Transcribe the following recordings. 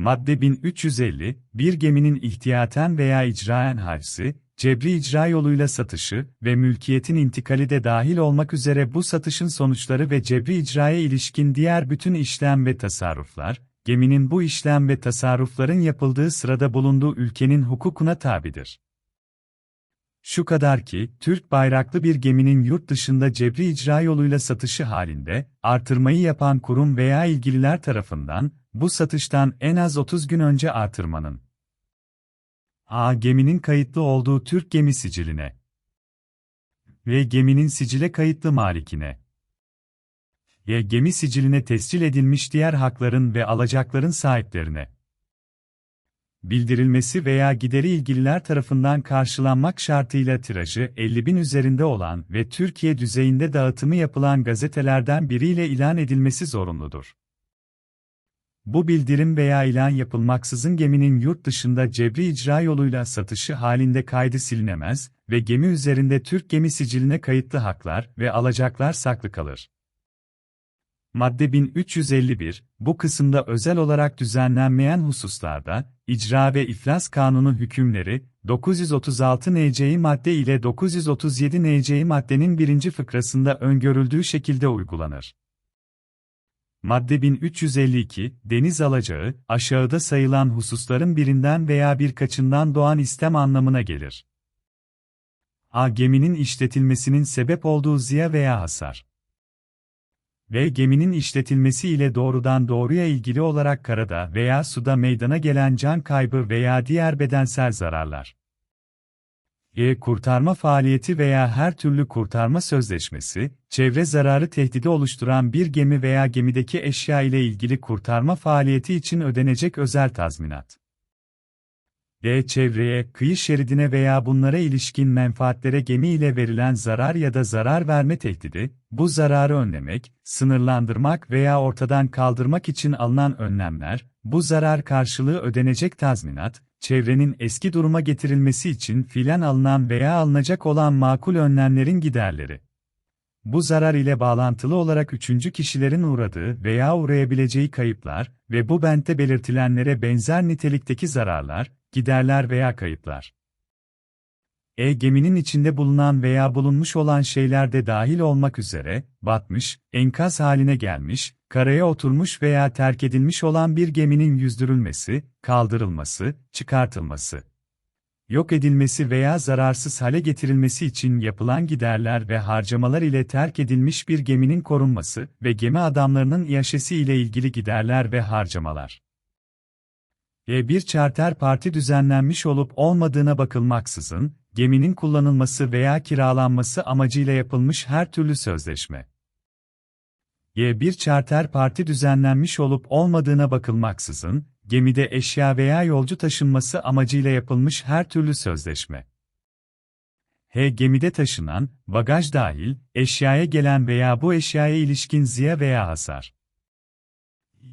Madde 1350, bir geminin ihtiyaten veya icraen harcı, cebri icra yoluyla satışı ve mülkiyetin intikali de dahil olmak üzere bu satışın sonuçları ve cebri icraya ilişkin diğer bütün işlem ve tasarruflar, geminin bu işlem ve tasarrufların yapıldığı sırada bulunduğu ülkenin hukukuna tabidir. Şu kadar ki, Türk bayraklı bir geminin yurt dışında cebri icra yoluyla satışı halinde, artırmayı yapan kurum veya ilgililer tarafından, bu satıştan en az 30 gün önce artırmanın A. Geminin kayıtlı olduğu Türk gemi siciline ve geminin sicile kayıtlı malikine Y. Gemi siciline tescil edilmiş diğer hakların ve alacakların sahiplerine bildirilmesi veya gideri ilgililer tarafından karşılanmak şartıyla tirajı 50 bin üzerinde olan ve Türkiye düzeyinde dağıtımı yapılan gazetelerden biriyle ilan edilmesi zorunludur. Bu bildirim veya ilan yapılmaksızın geminin yurt dışında cebri icra yoluyla satışı halinde kaydı silinemez ve gemi üzerinde Türk gemi siciline kayıtlı haklar ve alacaklar saklı kalır. Madde 1351, bu kısımda özel olarak düzenlenmeyen hususlarda, icra ve iflas kanunu hükümleri, 936 NC'yi madde ile 937 NC'yi maddenin birinci fıkrasında öngörüldüğü şekilde uygulanır. Madde 1352, deniz alacağı, aşağıda sayılan hususların birinden veya birkaçından doğan istem anlamına gelir. A. Geminin işletilmesinin sebep olduğu ziya veya hasar ve geminin işletilmesi ile doğrudan doğruya ilgili olarak karada veya suda meydana gelen can kaybı veya diğer bedensel zararlar. E. Kurtarma faaliyeti veya her türlü kurtarma sözleşmesi, çevre zararı tehdidi oluşturan bir gemi veya gemideki eşya ile ilgili kurtarma faaliyeti için ödenecek özel tazminat. D. Çevreye, kıyı şeridine veya bunlara ilişkin menfaatlere gemi ile verilen zarar ya da zarar verme tehdidi, bu zararı önlemek, sınırlandırmak veya ortadan kaldırmak için alınan önlemler, bu zarar karşılığı ödenecek tazminat, çevrenin eski duruma getirilmesi için filan alınan veya alınacak olan makul önlemlerin giderleri. Bu zarar ile bağlantılı olarak üçüncü kişilerin uğradığı veya uğrayabileceği kayıplar ve bu bentte belirtilenlere benzer nitelikteki zararlar, giderler veya kayıplar. E geminin içinde bulunan veya bulunmuş olan şeyler de dahil olmak üzere, batmış, enkaz haline gelmiş, karaya oturmuş veya terk edilmiş olan bir geminin yüzdürülmesi, kaldırılması, çıkartılması, yok edilmesi veya zararsız hale getirilmesi için yapılan giderler ve harcamalar ile terk edilmiş bir geminin korunması ve gemi adamlarının iaşesi ile ilgili giderler ve harcamalar. E bir charter parti düzenlenmiş olup olmadığına bakılmaksızın, geminin kullanılması veya kiralanması amacıyla yapılmış her türlü sözleşme. Y bir charter parti düzenlenmiş olup olmadığına bakılmaksızın, gemide eşya veya yolcu taşınması amacıyla yapılmış her türlü sözleşme. H. Gemide taşınan, bagaj dahil, eşyaya gelen veya bu eşyaya ilişkin ziya veya hasar.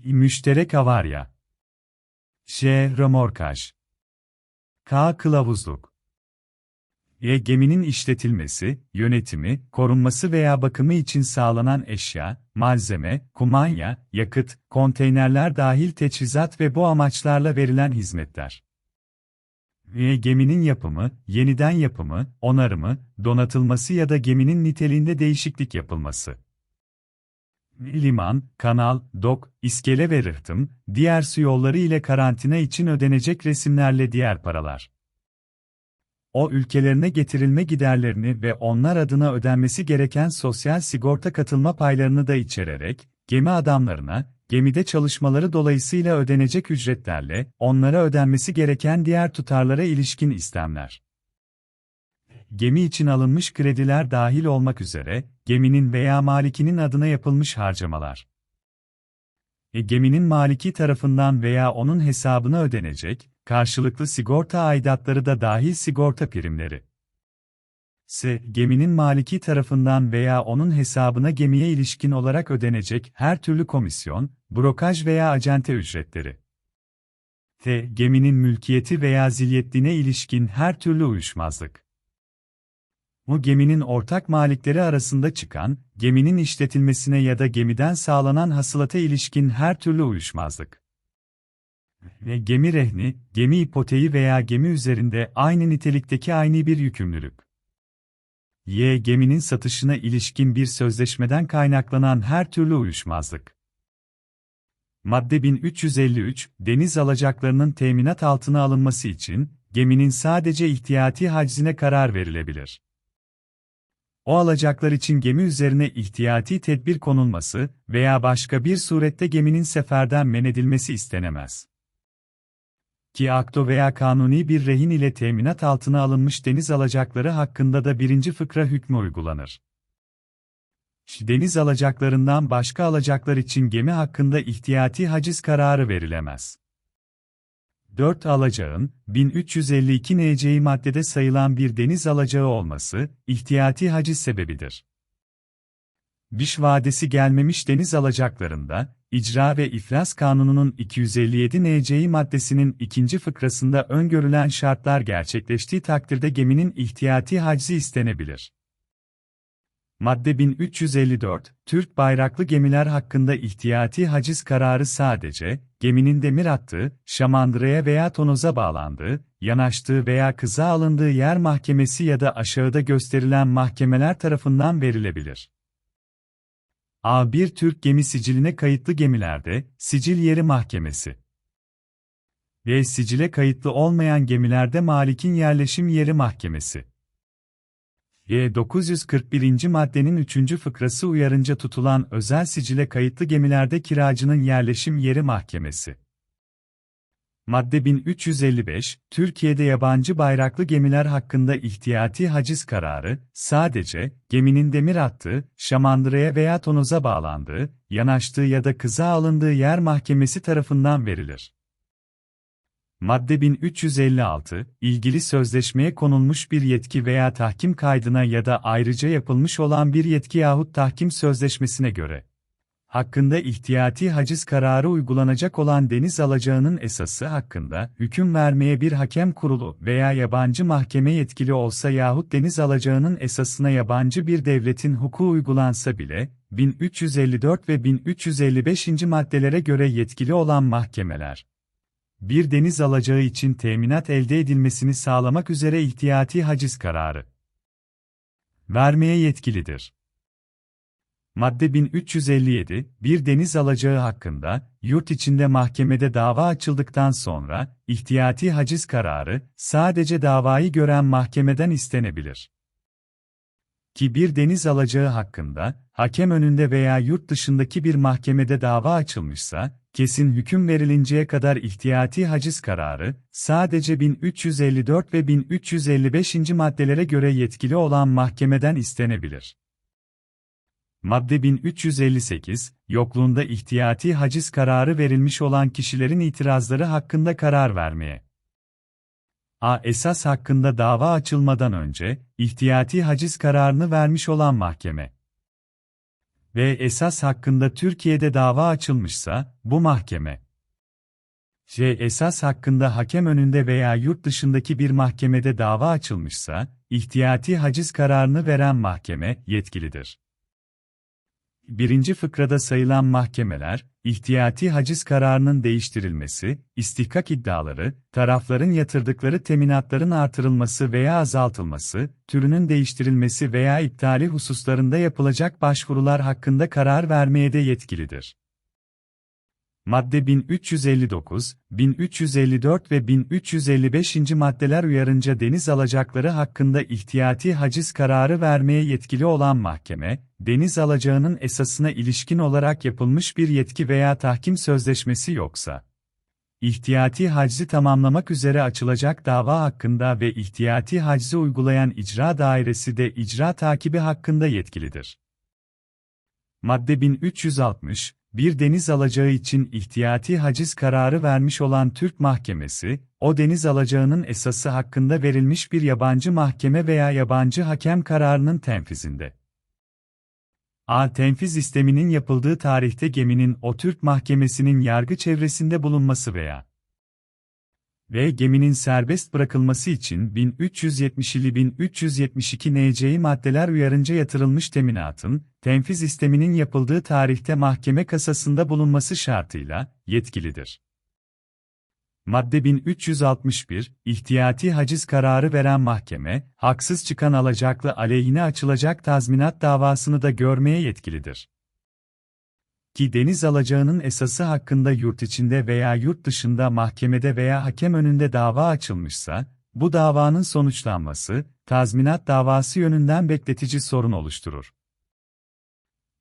Müşterek havarya. J. Römorkaj. K. Kılavuzluk. Y. Geminin işletilmesi, yönetimi, korunması veya bakımı için sağlanan eşya, malzeme, kumanya, yakıt, konteynerler dahil teçhizat ve bu amaçlarla verilen hizmetler. Y. Geminin yapımı, yeniden yapımı, onarımı, donatılması ya da geminin niteliğinde değişiklik yapılması liman, kanal, dok, iskele ve rıhtım, diğer su yolları ile karantina için ödenecek resimlerle diğer paralar. O ülkelerine getirilme giderlerini ve onlar adına ödenmesi gereken sosyal sigorta katılma paylarını da içererek, gemi adamlarına, gemide çalışmaları dolayısıyla ödenecek ücretlerle, onlara ödenmesi gereken diğer tutarlara ilişkin istemler gemi için alınmış krediler dahil olmak üzere, geminin veya malikinin adına yapılmış harcamalar. E, geminin maliki tarafından veya onun hesabına ödenecek, karşılıklı sigorta aidatları da dahil sigorta primleri. S. Geminin maliki tarafından veya onun hesabına gemiye ilişkin olarak ödenecek her türlü komisyon, brokaj veya acente ücretleri. T. Geminin mülkiyeti veya zilyetliğine ilişkin her türlü uyuşmazlık bu geminin ortak malikleri arasında çıkan, geminin işletilmesine ya da gemiden sağlanan hasılata ilişkin her türlü uyuşmazlık. Ve gemi rehni, gemi ipoteği veya gemi üzerinde aynı nitelikteki aynı bir yükümlülük. Y. Geminin satışına ilişkin bir sözleşmeden kaynaklanan her türlü uyuşmazlık. Madde 1353, deniz alacaklarının teminat altına alınması için, geminin sadece ihtiyati haczine karar verilebilir. O alacaklar için gemi üzerine ihtiyati tedbir konulması veya başka bir surette geminin seferden men edilmesi istenemez. Ki akto veya kanuni bir rehin ile teminat altına alınmış deniz alacakları hakkında da birinci fıkra hükmü uygulanır. Deniz alacaklarından başka alacaklar için gemi hakkında ihtiyati haciz kararı verilemez. 4 alacağın, 1352 NC'yi maddede sayılan bir deniz alacağı olması, ihtiyati haciz sebebidir. Biş vadesi gelmemiş deniz alacaklarında, İcra ve İflas Kanunu'nun 257 NC'yi maddesinin ikinci fıkrasında öngörülen şartlar gerçekleştiği takdirde geminin ihtiyati haczi istenebilir. Madde 1354, Türk bayraklı gemiler hakkında ihtiyati haciz kararı sadece, geminin demir attığı, şamandıraya veya tonoza bağlandığı, yanaştığı veya kıza alındığı yer mahkemesi ya da aşağıda gösterilen mahkemeler tarafından verilebilir. A1 Türk gemi siciline kayıtlı gemilerde, sicil yeri mahkemesi. V. Sicile kayıtlı olmayan gemilerde malikin yerleşim yeri mahkemesi. Y 941. maddenin 3. fıkrası uyarınca tutulan özel sicile kayıtlı gemilerde kiracının yerleşim yeri mahkemesi. Madde 1355, Türkiye'de yabancı bayraklı gemiler hakkında ihtiyati haciz kararı, sadece, geminin demir attığı, şamandıraya veya tonoza bağlandığı, yanaştığı ya da kıza alındığı yer mahkemesi tarafından verilir. Madde 1356, ilgili sözleşmeye konulmuş bir yetki veya tahkim kaydına ya da ayrıca yapılmış olan bir yetki yahut tahkim sözleşmesine göre, hakkında ihtiyati haciz kararı uygulanacak olan deniz alacağının esası hakkında hüküm vermeye bir hakem kurulu veya yabancı mahkeme yetkili olsa yahut deniz alacağının esasına yabancı bir devletin hukuku uygulansa bile, 1354 ve 1355. maddelere göre yetkili olan mahkemeler, bir deniz alacağı için teminat elde edilmesini sağlamak üzere ihtiyati haciz kararı vermeye yetkilidir. Madde 1357, bir deniz alacağı hakkında, yurt içinde mahkemede dava açıldıktan sonra, ihtiyati haciz kararı, sadece davayı gören mahkemeden istenebilir. Ki bir deniz alacağı hakkında, hakem önünde veya yurt dışındaki bir mahkemede dava açılmışsa, kesin hüküm verilinceye kadar ihtiyati haciz kararı, sadece 1354 ve 1355. maddelere göre yetkili olan mahkemeden istenebilir. Madde 1358, yokluğunda ihtiyati haciz kararı verilmiş olan kişilerin itirazları hakkında karar vermeye. A. Esas hakkında dava açılmadan önce, ihtiyati haciz kararını vermiş olan mahkeme ve esas hakkında Türkiye'de dava açılmışsa, bu mahkeme. C. Esas hakkında hakem önünde veya yurt dışındaki bir mahkemede dava açılmışsa, ihtiyati haciz kararını veren mahkeme yetkilidir. Birinci fıkrada sayılan mahkemeler, ihtiyati haciz kararının değiştirilmesi, istihkak iddiaları, tarafların yatırdıkları teminatların artırılması veya azaltılması, türünün değiştirilmesi veya iptali hususlarında yapılacak başvurular hakkında karar vermeye de yetkilidir. Madde 1359, 1354 ve 1355. maddeler uyarınca deniz alacakları hakkında ihtiyati haciz kararı vermeye yetkili olan mahkeme, deniz alacağının esasına ilişkin olarak yapılmış bir yetki veya tahkim sözleşmesi yoksa, ihtiyati haczi tamamlamak üzere açılacak dava hakkında ve ihtiyati haczi uygulayan icra dairesi de icra takibi hakkında yetkilidir. Madde 1360, bir deniz alacağı için ihtiyati haciz kararı vermiş olan Türk mahkemesi, o deniz alacağının esası hakkında verilmiş bir yabancı mahkeme veya yabancı hakem kararının tenfizinde. A. Tenfiz isteminin yapıldığı tarihte geminin o Türk mahkemesinin yargı çevresinde bulunması veya ve geminin serbest bırakılması için 1370 ili 1372 NC'yi maddeler uyarınca yatırılmış teminatın, tenfiz isteminin yapıldığı tarihte mahkeme kasasında bulunması şartıyla, yetkilidir. Madde 1361, ihtiyati haciz kararı veren mahkeme, haksız çıkan alacaklı aleyhine açılacak tazminat davasını da görmeye yetkilidir. Ki deniz alacağının esası hakkında yurt içinde veya yurt dışında mahkemede veya hakem önünde dava açılmışsa, bu davanın sonuçlanması, tazminat davası yönünden bekletici sorun oluşturur.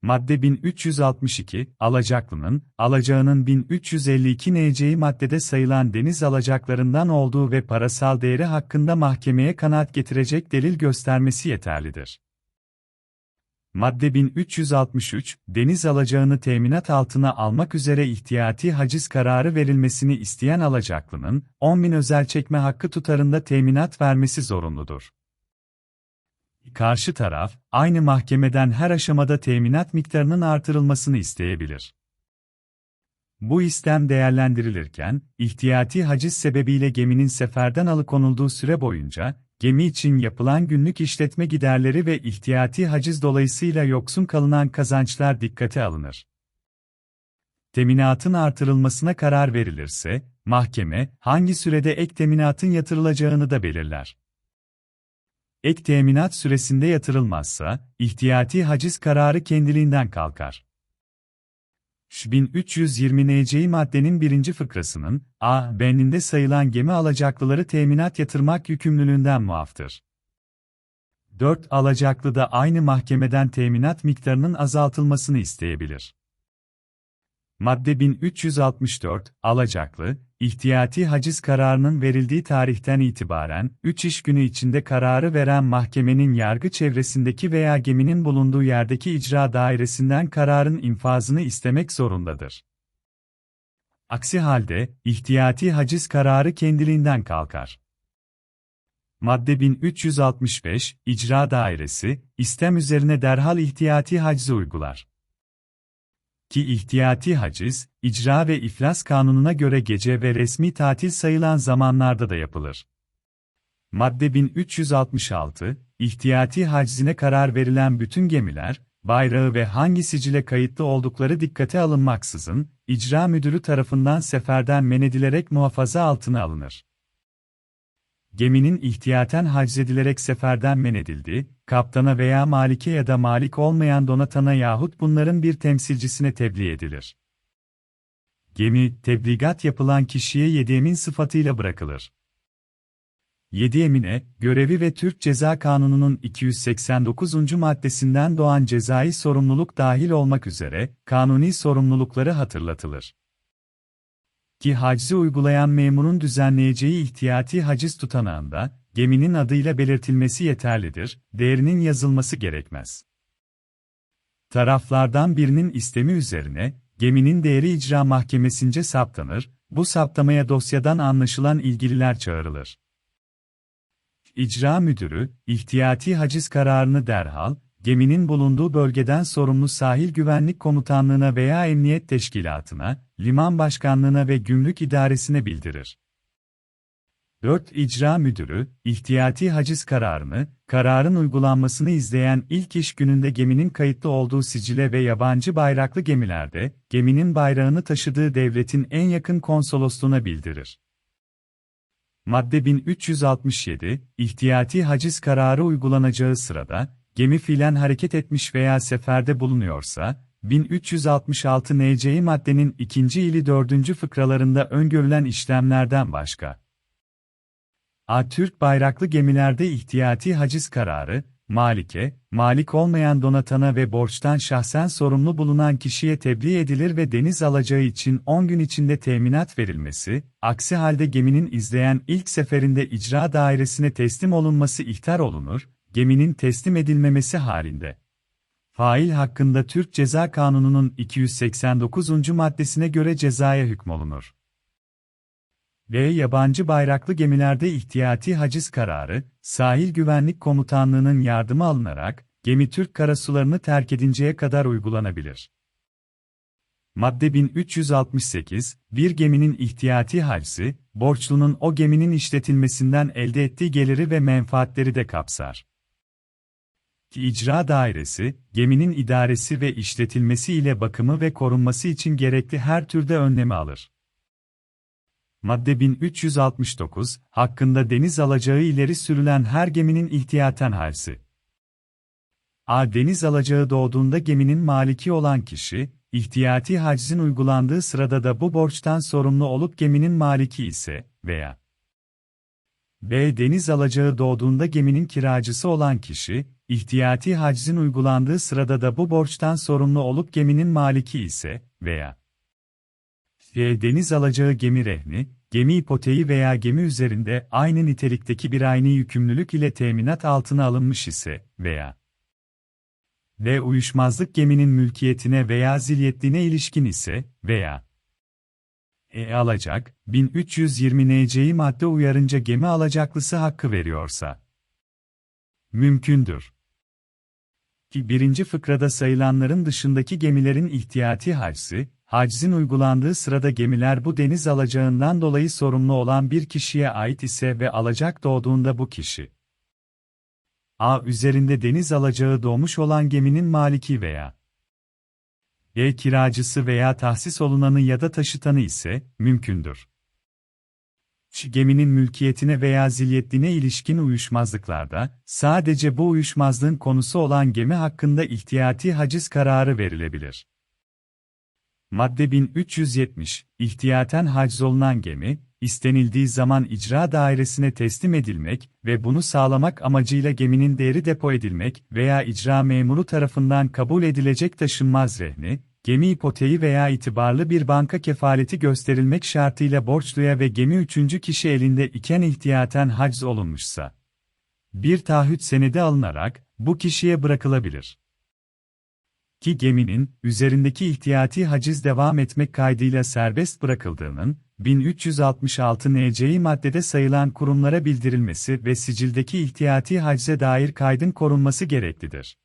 Madde 1362, alacaklının, alacağının 1352 NC'yi maddede sayılan deniz alacaklarından olduğu ve parasal değeri hakkında mahkemeye kanaat getirecek delil göstermesi yeterlidir. Madde 1363, deniz alacağını teminat altına almak üzere ihtiyati haciz kararı verilmesini isteyen alacaklının, 10.000 özel çekme hakkı tutarında teminat vermesi zorunludur. Karşı taraf, aynı mahkemeden her aşamada teminat miktarının artırılmasını isteyebilir. Bu istem değerlendirilirken, ihtiyati haciz sebebiyle geminin seferden alıkonulduğu süre boyunca, gemi için yapılan günlük işletme giderleri ve ihtiyati haciz dolayısıyla yoksun kalınan kazançlar dikkate alınır. Teminatın artırılmasına karar verilirse, mahkeme, hangi sürede ek teminatın yatırılacağını da belirler. Ek teminat süresinde yatırılmazsa, ihtiyati haciz kararı kendiliğinden kalkar. 1320 NC maddenin birinci fıkrasının, A, beninde sayılan gemi alacaklıları teminat yatırmak yükümlülüğünden muaftır. 4. Alacaklı da aynı mahkemeden teminat miktarının azaltılmasını isteyebilir. Madde 1364, alacaklı, ihtiyati haciz kararının verildiği tarihten itibaren, 3 iş günü içinde kararı veren mahkemenin yargı çevresindeki veya geminin bulunduğu yerdeki icra dairesinden kararın infazını istemek zorundadır. Aksi halde, ihtiyati haciz kararı kendiliğinden kalkar. Madde 1365, icra dairesi, istem üzerine derhal ihtiyati hacizi uygular ki ihtiyati haciz, icra ve iflas kanununa göre gece ve resmi tatil sayılan zamanlarda da yapılır. Madde 1366, ihtiyati hacizine karar verilen bütün gemiler, bayrağı ve hangi sicile kayıtlı oldukları dikkate alınmaksızın, icra müdürü tarafından seferden men edilerek muhafaza altına alınır geminin ihtiyaten haczedilerek seferden men edildi, kaptana veya malike ya da malik olmayan donatana yahut bunların bir temsilcisine tebliğ edilir. Gemi, tebligat yapılan kişiye yedi sıfatıyla bırakılır. Yedi emine, görevi ve Türk Ceza Kanunu'nun 289. maddesinden doğan cezai sorumluluk dahil olmak üzere, kanuni sorumlulukları hatırlatılır ki haczi uygulayan memurun düzenleyeceği ihtiyati haciz tutanağında, geminin adıyla belirtilmesi yeterlidir, değerinin yazılması gerekmez. Taraflardan birinin istemi üzerine, geminin değeri icra mahkemesince saptanır, bu saptamaya dosyadan anlaşılan ilgililer çağrılır. İcra müdürü, ihtiyati haciz kararını derhal, geminin bulunduğu bölgeden sorumlu sahil güvenlik komutanlığına veya emniyet teşkilatına, liman başkanlığına ve gümrük idaresine bildirir. 4. İcra Müdürü, ihtiyati haciz kararını, kararın uygulanmasını izleyen ilk iş gününde geminin kayıtlı olduğu sicile ve yabancı bayraklı gemilerde, geminin bayrağını taşıdığı devletin en yakın konsolosluğuna bildirir. Madde 1367, ihtiyati haciz kararı uygulanacağı sırada, gemi fiilen hareket etmiş veya seferde bulunuyorsa, 1366 NC'yi maddenin ikinci ili dördüncü fıkralarında öngörülen işlemlerden başka. A. Türk bayraklı gemilerde ihtiyati haciz kararı, malike, malik olmayan donatana ve borçtan şahsen sorumlu bulunan kişiye tebliğ edilir ve deniz alacağı için 10 gün içinde teminat verilmesi, aksi halde geminin izleyen ilk seferinde icra dairesine teslim olunması ihtar olunur, geminin teslim edilmemesi halinde. Fail hakkında Türk Ceza Kanunu'nun 289. maddesine göre cezaya hükmolunur. Ve yabancı bayraklı gemilerde ihtiyati haciz kararı, sahil güvenlik komutanlığının yardımı alınarak, gemi Türk karasularını terk edinceye kadar uygulanabilir. Madde 1368, bir geminin ihtiyati haczi, borçlunun o geminin işletilmesinden elde ettiği geliri ve menfaatleri de kapsar icra dairesi, geminin idaresi ve işletilmesi ile bakımı ve korunması için gerekli her türde önlemi alır. Madde 1369, hakkında deniz alacağı ileri sürülen her geminin ihtiyaten halsi. A. Deniz alacağı doğduğunda geminin maliki olan kişi, ihtiyati hacizin uygulandığı sırada da bu borçtan sorumlu olup geminin maliki ise veya B. Deniz alacağı doğduğunda geminin kiracısı olan kişi, ihtiyati hacizin uygulandığı sırada da bu borçtan sorumlu olup geminin maliki ise veya C. Deniz alacağı gemi rehni, gemi ipoteği veya gemi üzerinde aynı nitelikteki bir aynı yükümlülük ile teminat altına alınmış ise veya D. Uyuşmazlık geminin mülkiyetine veya zilyetliğine ilişkin ise veya E. Alacak, 1320 NC'yi madde uyarınca gemi alacaklısı hakkı veriyorsa mümkündür. Ki birinci fıkrada sayılanların dışındaki gemilerin ihtiyati haczi, hacizin uygulandığı sırada gemiler bu deniz alacağından dolayı sorumlu olan bir kişiye ait ise ve alacak doğduğunda bu kişi, A. Üzerinde deniz alacağı doğmuş olan geminin maliki veya B. Kiracısı veya tahsis olunanı ya da taşıtanı ise, mümkündür. Ç. Geminin mülkiyetine veya zilyetliğine ilişkin uyuşmazlıklarda, sadece bu uyuşmazlığın konusu olan gemi hakkında ihtiyati haciz kararı verilebilir. Madde 1370, ihtiyaten haczolunan gemi, istenildiği zaman icra dairesine teslim edilmek ve bunu sağlamak amacıyla geminin değeri depo edilmek veya icra memuru tarafından kabul edilecek taşınmaz rehni, gemi ipoteği veya itibarlı bir banka kefaleti gösterilmek şartıyla borçluya ve gemi üçüncü kişi elinde iken ihtiyaten hacz olunmuşsa, bir taahhüt senedi alınarak bu kişiye bırakılabilir ki geminin üzerindeki ihtiyati haciz devam etmek kaydıyla serbest bırakıldığının 1366 NC'yi maddede sayılan kurumlara bildirilmesi ve sicildeki ihtiyati hacize dair kaydın korunması gereklidir.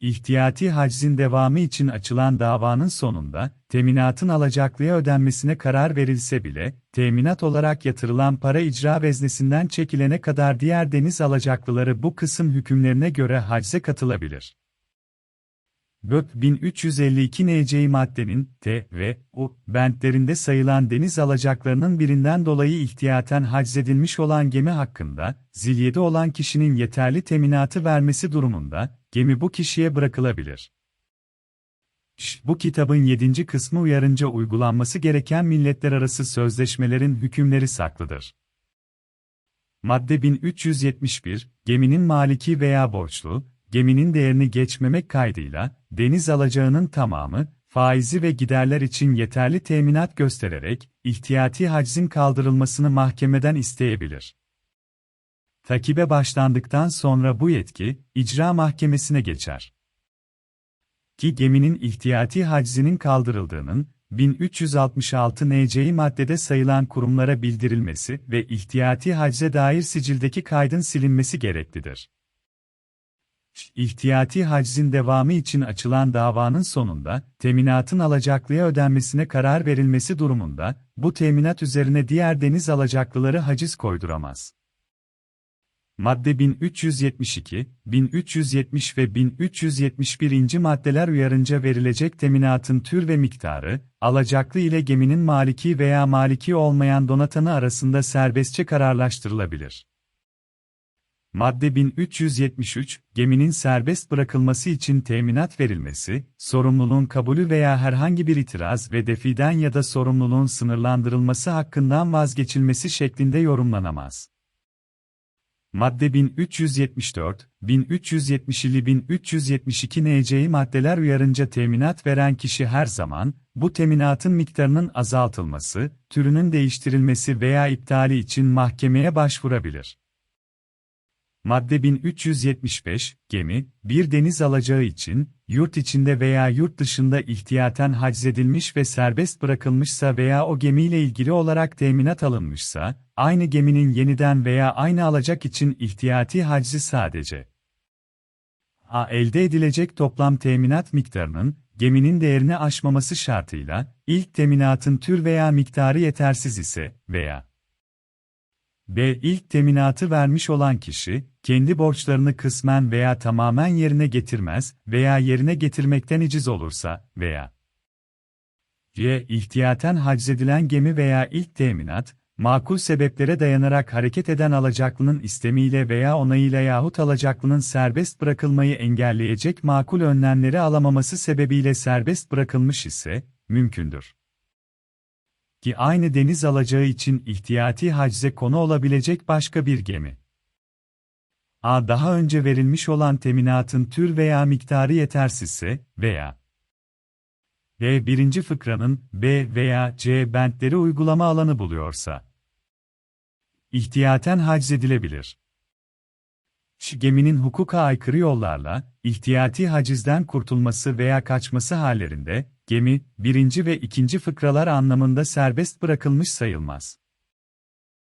İhtiyati hacizin devamı için açılan davanın sonunda, teminatın alacaklıya ödenmesine karar verilse bile, teminat olarak yatırılan para icra veznesinden çekilene kadar diğer deniz alacaklıları bu kısım hükümlerine göre hacize katılabilir. BÖP 1352 NC maddenin T ve U bentlerinde sayılan deniz alacaklarının birinden dolayı ihtiyaten haczedilmiş olan gemi hakkında, zilyede olan kişinin yeterli teminatı vermesi durumunda, gemi bu kişiye bırakılabilir. Bu kitabın 7. kısmı uyarınca uygulanması gereken milletler arası sözleşmelerin hükümleri saklıdır. Madde 1371, geminin maliki veya borçlu, geminin değerini geçmemek kaydıyla, deniz alacağının tamamı, faizi ve giderler için yeterli teminat göstererek, ihtiyati haczin kaldırılmasını mahkemeden isteyebilir. Takibe başlandıktan sonra bu yetki, icra mahkemesine geçer. Ki geminin ihtiyati haczinin kaldırıldığının, 1366 NC'yi maddede sayılan kurumlara bildirilmesi ve ihtiyati hacze dair sicildeki kaydın silinmesi gereklidir. İhtiyati haczin devamı için açılan davanın sonunda, teminatın alacaklıya ödenmesine karar verilmesi durumunda, bu teminat üzerine diğer deniz alacaklıları haciz koyduramaz. Madde 1372, 1370 ve 1371. maddeler uyarınca verilecek teminatın tür ve miktarı, alacaklı ile geminin maliki veya maliki olmayan donatanı arasında serbestçe kararlaştırılabilir. Madde 1373, geminin serbest bırakılması için teminat verilmesi, sorumluluğun kabulü veya herhangi bir itiraz ve defiden ya da sorumluluğun sınırlandırılması hakkından vazgeçilmesi şeklinde yorumlanamaz. Madde 1374, 1370 ili 1372 NC'yi maddeler uyarınca teminat veren kişi her zaman, bu teminatın miktarının azaltılması, türünün değiştirilmesi veya iptali için mahkemeye başvurabilir. Madde 1375, gemi, bir deniz alacağı için, yurt içinde veya yurt dışında ihtiyaten haczedilmiş ve serbest bırakılmışsa veya o gemiyle ilgili olarak teminat alınmışsa, aynı geminin yeniden veya aynı alacak için ihtiyati haczi sadece A. Elde edilecek toplam teminat miktarının, geminin değerini aşmaması şartıyla, ilk teminatın tür veya miktarı yetersiz ise veya B. İlk teminatı vermiş olan kişi, kendi borçlarını kısmen veya tamamen yerine getirmez veya yerine getirmekten iciz olursa veya C. İhtiyaten haczedilen gemi veya ilk teminat, makul sebeplere dayanarak hareket eden alacaklının istemiyle veya onayıyla yahut alacaklının serbest bırakılmayı engelleyecek makul önlemleri alamaması sebebiyle serbest bırakılmış ise, mümkündür. Ki aynı deniz alacağı için ihtiyati hacze konu olabilecek başka bir gemi. A. Daha önce verilmiş olan teminatın tür veya miktarı yetersizse veya D. Birinci fıkranın B veya C bentleri uygulama alanı buluyorsa. İhtiyaten haczedilebilir. Şu geminin hukuka aykırı yollarla, ihtiyati hacizden kurtulması veya kaçması hallerinde, gemi, birinci ve ikinci fıkralar anlamında serbest bırakılmış sayılmaz.